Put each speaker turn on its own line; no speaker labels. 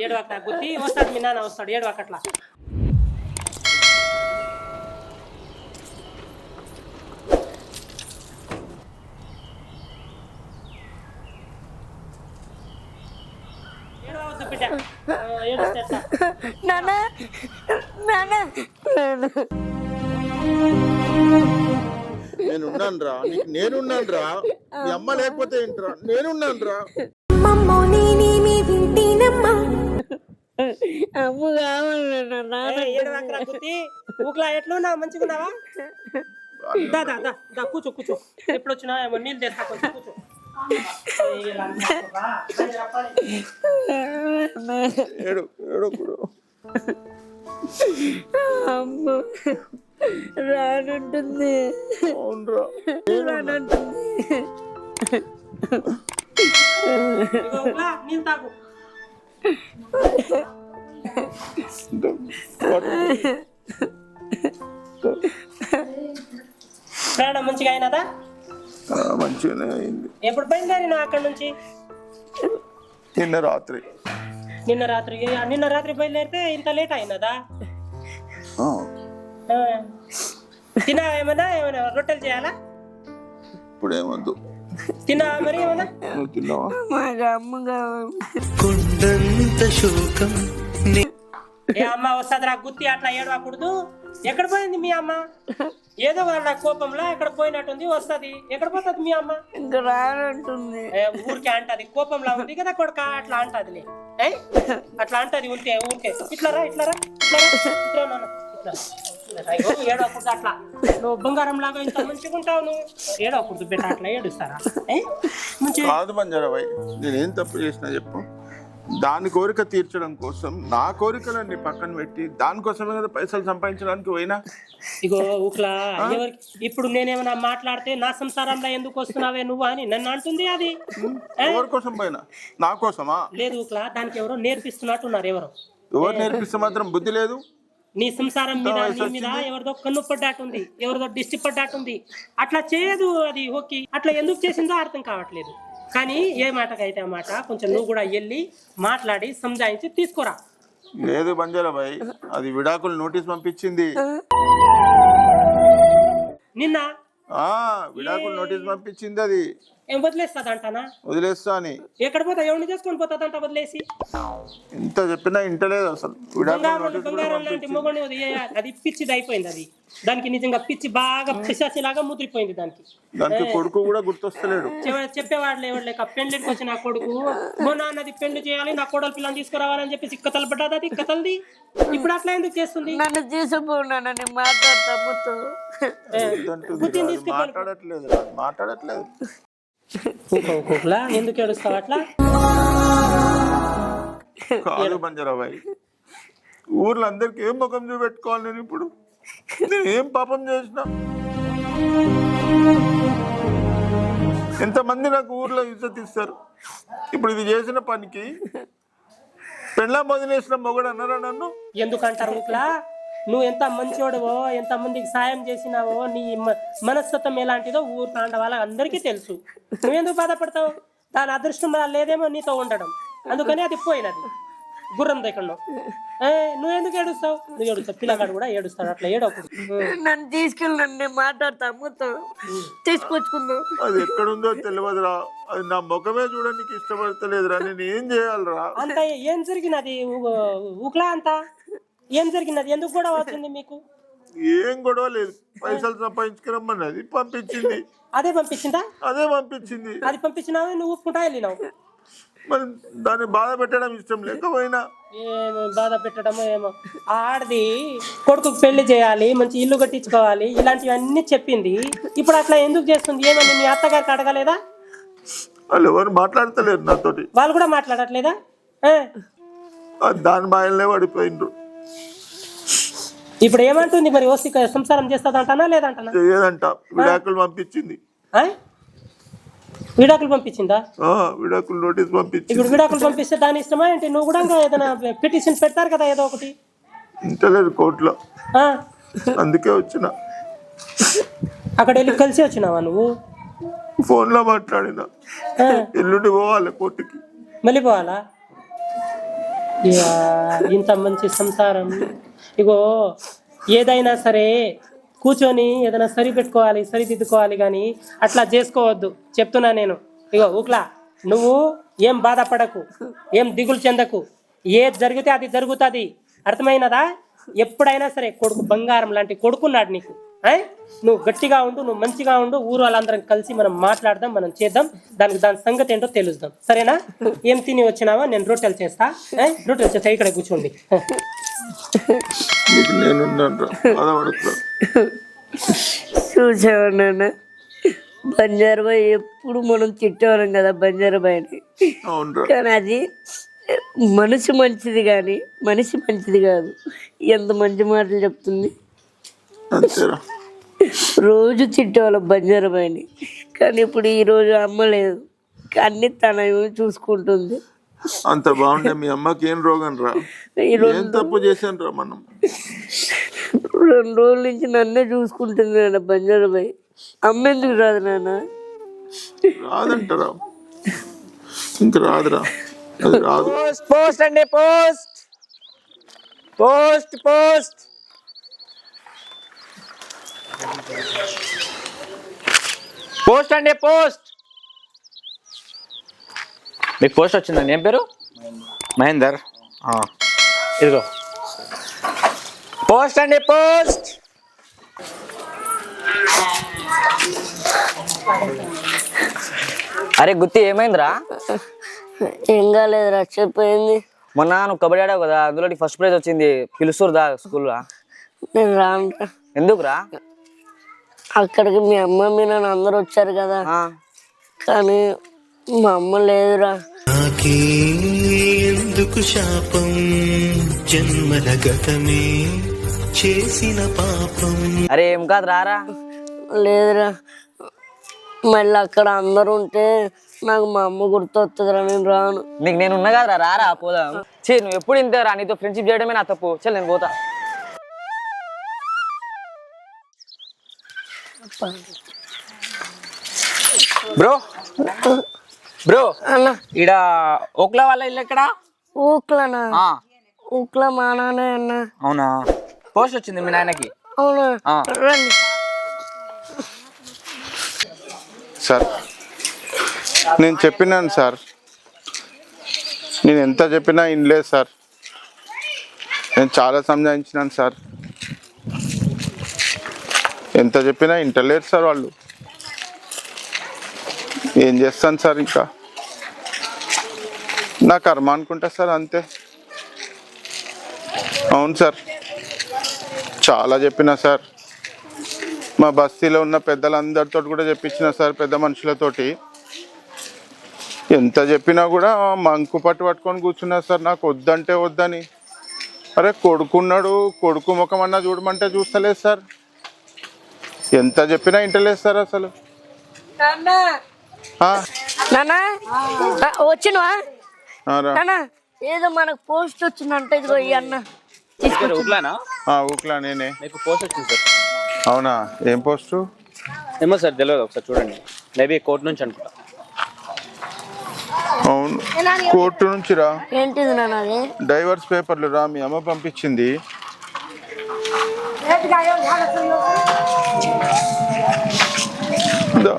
ఏడు అక్కడ గుద్ది వస్తాడు మీ నాన్న వస్తాడు ఏడు?
నాన్న
రా నీకు నేనున్నాను రా మీ అమ్మ లేకపోతే ఏంట్రా? నేనున్నాను రా
అమ్మ కావాలి
ఊకలా ఎట్లున్నావు మంచిగున్నావా దా దా దా దా కూర్చో కూర్చో. ఎప్పుడు వచ్చినా ఏమో నీళ్ళు తెస్తా కొంచెం కూర్చో.
అమ్మ రానంటుంది. రానంటుంది.
నీళ్ళు తాగు. ప్రయాణం మంచిగా అయినదా?
మంచిగానే అయింది.
ఎప్పుడు బయలుదేరినా అక్కడ నుంచి?
నిన్న రాత్రి.
నిన్న రాత్రి. నిన్న రాత్రి బయలుదేరితే ఇంత లేట్ అయినదా. తిన్నావా ఏమన్నా? ఏమైనా రొట్టెలు చేయాలా?
ఇప్పుడు ఏమొద్దు.
తిన్నావా మరి ఏమన్నా?
తిన్నావా?
మాకు అమ్మ కావాలి
కొండంత శోకం. నీ
ఏ అమ్మ వస్తుందిరా గుత్తి అట్లా ఏడవకూడదు. ఎక్కడ పోయింది మీ అమ్మ? ఏదో వాళ్ళ కోపంలో ఎక్కడ పోయినట్టుంది వస్తది. ఎక్కడ పోతుంది మీ అమ్మ?
రానంటుంది.
ఏ, ఊరికే అంటది కోపంలో ఉంది కదా కొడుక అట్లా అంటదిలే. ఏయ్? అట్లా అంటది ఉంటే ఊరికే ఇట్లా రా ఇట్లా రా ఇట్లా రా. నాన్న ఏడవకూడదు అట్లా. నువ్వు బంగారం లాగా ఇంత మంచిగా ఉంటావు నువ్వు. ఏడవకూడదు బిడ్డ అట్లా ఏడుస్తారా? మంచి
కాదు బంజారాబాయ్ నేనేం తప్పు చేసినా చెప్పు. దాని కోరిక తీర్చడం కోసం నా కోరికలన్నీ పక్కన పెట్టి దానికోసమే కదా పైసలు సంపాదించడానికి పోయినా?
ఇగో ఊకలా ఇప్పుడు నేనేమైనా మాట్లాడితే నా సంసారంలో ఎందుకు వస్తున్నావే నువ్వు అని నన్ను అంటుంది అది. ఏ?
ఎవరి కోసం పోయినా? నా కోసమా?
లేదు ఊకలా దానికి ఎవరో నేర్పిస్తున్నట్టున్నారు ఎవరో.
ఎవరు నేర్పిస్తే మాత్రం బుద్ధి లేదు?
నీ సంసారం మీద నీ మీద ఎవరిదో కన్ను పడ్డాటుంది ఎవరిదో దిష్టి పడ్డాటుంది అట్లా చేయదు అది ఓకే. అట్లా ఎందుకు చేసిందో అర్థం కావట్లేదు. కానీ ఏ మాటకైతే ఆ మాట కొంచెం నువ్వు కూడా వెళ్ళి మాట్లాడి సంజాయించి తీసుకురా.
లేదు బంజారాబాయ్ అది విడాకులు నోటీస్ పంపించింది.
నిన్న?
విడాకులు నోటీస్ పంపించింది అది.
ఏం వదిలేస్తుందంటానా?
వదిలేస్తా అని.
ఎక్కడ పోతా? ఎవరిని చేసుకొని పోతుందంట వదిలేసి?
ఇంత చెప్పినా ఇంటలేదు అసలు.
బంగారం లాంటి మొగని అది పిచ్చిది అయిపోయింది అది. దానికి నిజంగా పిచ్చి బాగా పిశాసి లాగా ముద్రిపోయింది దానికి.
దానికి కొడుకు కూడా గుర్తొస్తలేడు.
చెవ- చెప్పేవాళ్ళు ఎవరు లేక పెళ్ళికి వచ్చి నా కొడుకు మా నాన్నది పెళ్ళి చేయాలి నా కోడలు పిల్లని తీసుకురావాలని చెప్పేసి కథలు పడ్డది అది? కథలది ఇప్పుడు అట్లా ఎందుకు చేస్తుంది?
నన్ను తీసుకుపోనాను నేను మాట్లాడతా అమ్మతో
ఏ,
వద్దంటుంది మాట్లాడట్లేదు మాట్లాడట్లేదు.
ఊకో, ఊకోకులా, ఎందుకు ఏడుస్తావు అట్లా
కాదు బంజరాబాయ్. ఊర్లో అందరికి ఏం ముఖం చూపెట్టుకోవాలి నేను ఇప్పుడు? నేను ఏం పాపం చేసిన? ఎంతమంది నాకు ఊర్లో ఇజ్జత్ ఇస్తారు ఇప్పుడు ఇది చేసిన పనికి పెళ్ళా వదిలేసిన మొగడు అన్నారా నన్ను?
ఎందుకంటారు ఊకలా నువ్వు ఎంత మంచోడువో ఎంత మందికి సాయం చేసినావో నీ మ- మనస్తత్వం ఎలాంటిదో ఊరు తాండ వాళ్ళ అందరికీ తెలుసు. నువ్వెందుకు బాధపడతావు? దాని అదృష్టం లేదేమో నీతో ఉండడం. అందుకని అది పోయినది. గుర్రం దగ్గర నువ్వు ఎందుకు ఏడుస్తావు? నువ్వు ఏడుస్తావు. పిల్లగాడు కూడా ఏడుస్తాడు అట్లా ఏడవకూడదు.
నన్ను తీసుకెళ్ళండి నేను మాట్లాడతా అమ్మతో. తీసుకొచ్చుకుందాం.
అది ఎక్కడుందో తెలియదురా అది నా ముఖమే చూడడానికి ఇష్టపడతలేదురా. నేను ఏం చేయాలిరా?
అంత ఏం జరిగినది? ఊకలా అంతా? ఏం జరిగినది ఎందుకు కూడా వచ్చింది మీకు?
ఏం గొడవ లేదు. పైసలు సంపాదించుకురమ్మన్నది. పంపించింది.
అదే పంపించిందా?
అదే పంపించింది.
అది పంపించినావు నువ్వు ఒప్పుకుంటా వెళ్ళినావు.
మరి దాన్ని బాధ పెట్టడం ఇష్టం లేకపోయినా.
ఏమో బాధ పెట్టడమో ఏమో. ఆడది కొడుకుకి పెళ్ళి చేయాలి మంచి ఇల్లు కట్టించుకోవాలి ఇలాంటివన్నీ చెప్పింది. ఇప్పుడు అట్లా ఎందుకు చేస్తుంది? ఏమని మీ అత్తగారికి అడగలేదా?
వాళ్ళు ఎవరు మాట్లాడతలేరు నాతోటి.
వాళ్ళు కూడా మాట్లాడట్లేదా? ఆ
దాని బాయలనే పడిపోయిండ్రు.
ఇప్పుడు ఏమంటుంది మరి ఓసి సంసారం చేస్తుందంటానా లేదంటానా?
చేయదంట. విడాకులు పంపించింది?
విడాకులు పంపించిందా?
విడాకులు నోటీస్ పంపించింది.
ఇప్పుడు విడాకులు పంపిస్తే దాని ఇష్టమా ఏంటి? నువ్వు కూడా ఇంకా ఏదైనా పిటిషన్ పెడతారు కదా ఏదో ఒకటి.
ఇంటలేదు కోర్టులో? అందుకే వచ్చిన.
అక్కడ వెళ్ళి కలిసి వచ్చినావా నువ్వు?
ఫోన్లో మాట్లాడిన. ఎల్లుండి పోవాలి కోర్టుకి.
మళ్ళీ పోవాలా? ఇంత మంచి సంసారం. ఇగో ఏదైనా సరే కూర్చొని ఏదైనా సరిపెట్టుకోవాలి సరిదిద్దుకోవాలి కానీ అట్లా చేసుకోవద్దు. చెప్తున్నా నేను. ఇగో ఊక్లా నువ్వు ఏం బాధపడకు ఏం దిగులు చెందకు. ఏది జరిగితే అది జరుగుతుంది. అర్థమైనదా? ఎప్పుడైనా సరే కొడుకు బంగారం లాంటి కొడుకున్నాడు నీకు. నువ్వు గట్టిగా ఉండు నువ్వు మంచిగా ఉండు ఊరు వాళ్ళందరం కలిసి మనం మాట్లాడదాం మనం చేద్దాం. దానికి దాని సంగతి ఏంటో తెలుద్దాం. సరేనా? ఏం తిని వచ్చినావా? నేను రొట్టెలు చేస్తా? రొట్టెలు చేస్తా. ఇక్కడ కూర్చోండి.
నీకు నేనున్నాను రా బాధపడకు
చూసావా నాన్న? బంజారాబాయ్ ఎప్పుడు మనం తిట్టేవాళ్ళం కదా బంజారాబాయిని కానీ అది మనసు మంచిది కానీ మనిషి మంచిది కాదు. ఎంత మంచి మాటలు చెప్తుంది.
అంతేరా.
రోజు తిట్టేవాళ్ళం బంజారాబాయిని కానీ ఇప్పుడు ఈ రోజు అమ్మ లేదు. అన్ని తన చూసుకుంటుంది.
అంత బాగుండే మీ అమ్మకి ఏం రోగం రా?
ఈ రోజు
ఏం తప్పు చేశాను రా మనం?
రెండు రోజుల నుంచి నన్నే చూసుకుంటుంది నాన్న బంజారాబాయి అమ్మ ఎందుకు రాదు నాన్న?
రాదంటరా? ఇంక రాదురా. రాదు.
పోస్ట్ పోస్ట్ అండి పోస్ట్. Post post. పోస్ట్ అండి పోస్ట్. మీకు పోస్ట్ వచ్చిందండి ఏం పేరు? మహేందర్. ఆ, ఇదిగో. పోస్ట్ అండి పోస్ట్. అరే గుత్తి ఏమైందిరా?
ఏం కాలేదురా చెప్పయింది
మొన్న నువ్వు కబడ్డీ ఆడావు కదా అందులో ఫస్ట్ ప్రైజ్ వచ్చింది పిలుస్తురుదా స్కూల్లో
నేను
ఎందుకురా?
అక్కడికి మీ అమ్మ మీ నాన్న అందరూ వచ్చారు కదా. కానీ మా అమ్మ లేదురా.
నాకే ఎందుకు శాపం? జన్మల గతమే చేసిన పాపం.
అరే ఏం కాదు రారా.
లేదురా. మళ్ళీ అక్కడ అందరూ ఉంటే నాకు మా అమ్మ గుర్తొస్తుందిరా నేను రాను.
నీకు నేను ఉన్నా కదరా రారా పోదాం. చే నువ్వు ఎప్పుడు ఇంతేరా? నీతో ఫ్రెండ్షిప్ చేయడమే నా తప్పు. చల్ నేను పోతా. బ్రో బ్రో
అన్న.
ఈడ ఓక్లా వాళ్ళ ఇల్లు ఎక్కడ?
ఊక్లనా
ఆ,
ఊక్ల మా నాన్న అన్న.
అవునా? పోస్ట్ వచ్చింది మీ నాయనకి?
అవునా. రండి.
సార్ నేను చెప్పినాను సార్. నేను ఎంత చెప్పినా వినలేదు సార్. నేను చాలా సంజాయించినాను సార్. ఎంత చెప్పినా ఇంటలేరు సార్ వాళ్ళు. ఏం చేస్తాను సార్ ఇంకా? నా కర్మ అనుకుంటా సార్ అంతే. అవును సార్. చాలా చెప్పినా సార్. మా బస్తీలో ఉన్న పెద్దలందరితో కూడా చెప్పించిన సార్ పెద్ద మనుషులతోటి. ఎంత చెప్పినా కూడా మంకు పట్టు పట్టుకొని కూర్చున్నా సార్. నాకు వద్దంటే వద్దని. అరే కొడుకున్నాడు కొడుకు ముఖం అన్నా చూడమంటే చూస్తలేదు సార్. ఎంత చెప్పినా ఇంటలేదు సార్ అసలు. ఆ,
నాన్న? వచ్చినవా. నాన్న. ఏదో మనకు పోస్ట్ వచ్చిందంటే ఇదిగో ఈ అన్న.
ఊక్లా నేనే.
మీకు పోస్ట్ వచ్చింది సార్.
అవునా? ఏం పోస్టు?
ఏమో సార్ తెలియదు ఒకసారి చూడండి. మేబీ కోర్టు నుంచి అనుకుంటా.
అవును. కోర్టు నుంచి రా.
ఏంటిది నాన్న అది?
డైవర్స్ పేపర్లు రా. మీ అమ్మ పంపించింది. ఇదో.